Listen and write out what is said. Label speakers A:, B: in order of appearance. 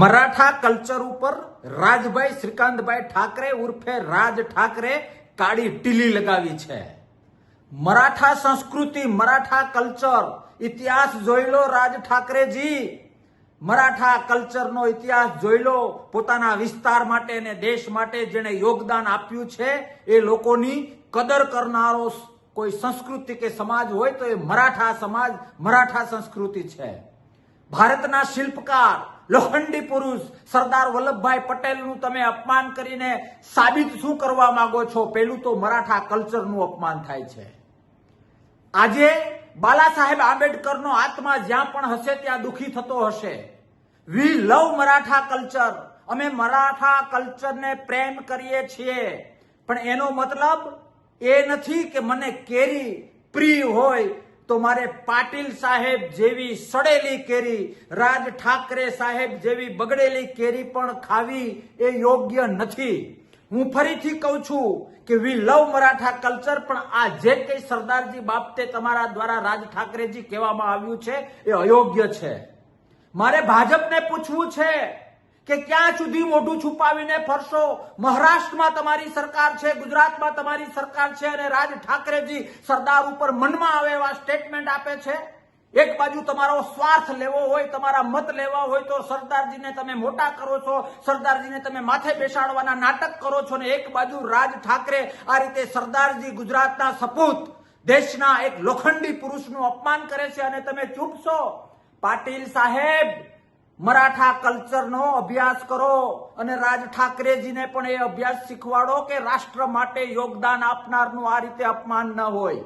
A: Maratha culture ઉપર રાજભાઈ શ્રીકાંતભાઈ ઠાકરે ઉર્ફે રાજ ઠાકરે કાળી ટીલી લગાવી છે. મરાઠા સંસ્કૃતિ, મરાઠા કલ્ચર ઇતિહાસ જોઈ લો રાજ ઠાકરેજી. મરાઠા કલ્ચરનો ઇતિહાસ જોઈ લો, પોતાના વિસ્તાર માટે અને દેશ માટે જેણે યોગદાન આપ્યું છે, એ લોકોની કદર કરનારો કોઈ સંસ્કૃતિ કે સમાજ હોય તો એ મરાઠા સમાજ, મરાઠા સંસ્કૃતિ છે. ભારતના શિલ્પકાર, લોખંડી પુરુષ સરદાર વલ્લભભાઈ પટેલનું તમે અપમાન કરીને સાબિત શું કરવા માંગો છો? પેલું તો મરાઠા કલ્ચરનું અપમાન થાય છે. આજે બાલા સાહેબ આંબેડકરનો આત્મા જ્યાં પણ હશે ત્યાં દુઃખી થતો હશે. We love Maratha culture. અમે મરાઠા કલ્ચરને પ્રેમ કરીએ છીએ. પણ એનો મતલબ એ નથી કે મને કેરી પ્રિય હોય તો મારે પાટીલ સાહેબ જેવી સડેલી કેરી, રાજ ઠાકરે સાહેબ જેવી બગડેલી કેરી પણ ખાવી એ યોગ્ય નથી. હું ફરીથી કહું છું કે વી લવ મરાઠા કલ્ચર પણ આ જે કંઈ સરદારજી બાબતે તમારા દ્વારા રાજ ઠાકરેજી કહેવામાં આવ્યું છે, એ અયોગ્ય છે. મારે ભાજપને પૂછવું છે કે ક્યાં સુધી મોઢું છુપાવીને ફરશો? મહારાષ્ટ્રમાં તમારી સરકાર છે, ગુજરાતમાં તમારી સરકાર છે અને રાજ ઠાકરેજી સરદાર ઉપર મનમાં આવે એવા સ્ટેટમેન્ટ આપે છે? એક બાજુ તમારો સ્વાર્થ લેવો હોય, તમારા મત લેવા હોય તો સરદારજીને તમે મોટા કરો છો, સરદારજીને તમે માથે બેસાડવાના નાટક કરો છો ને એક બાજુ રાજ ઠાકરે આ રીતે સરદારજી ગુજરાતના સપૂત, દેશના એક લોખંડી પુરુષનું અપમાન કરે છે અને તમે ચૂપ છો. પાટીલ સાહેબ મરાઠા કલ્ચરનો અભ્યાસ કરો અને રાજ ઠાકરેજીને પણ એ અભ્યાસ શીખવાડો કે રાષ્ટ્ર માટે યોગદાન આપનારનું આ રીતે અપમાન ન હોય.